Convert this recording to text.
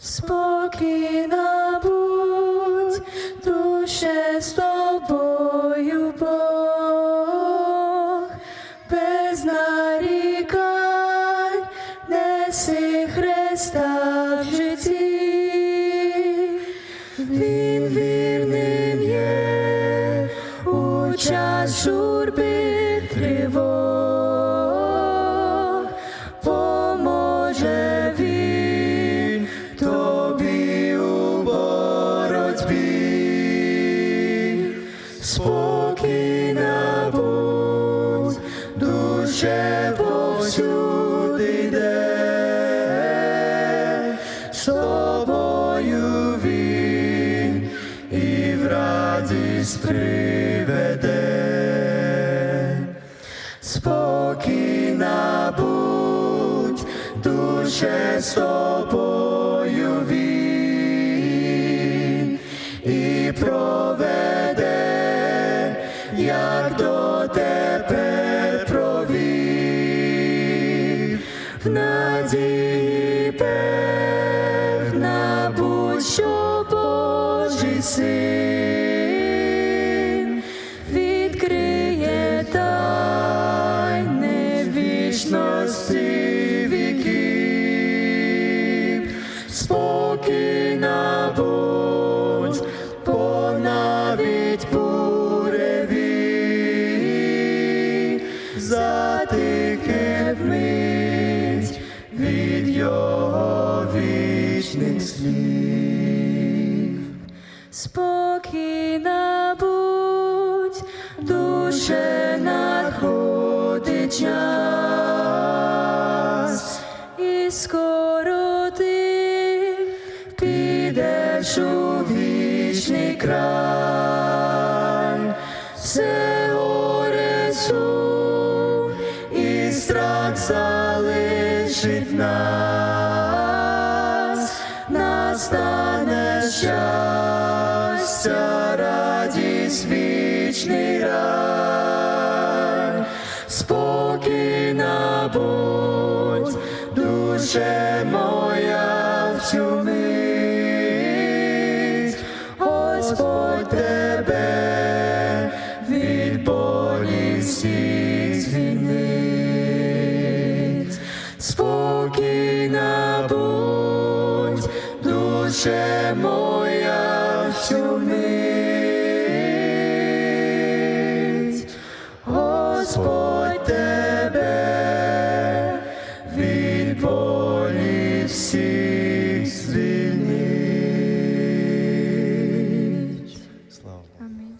Спокійна будь, душе з тобою Бог, без нарікань неси Христа в житті, Він вірним є у час журби тривог, Спокійна будь, душе повсюди йде, з тобою він і в радість приведе. Спокійна будь, душе з тобою він і проведе, як дотепер провів, надії певна будь, що Божий син його вічних слів. Спокійна будь, душе надходить час, і скоро ти підеш у вічний край, все горе і страх залишить нас, щастя, радість вічний рай, спокійна будь, душе моя в цю мить, Господь тебе від болі всіх звільнить. Спокійна будь, душе моя в мить.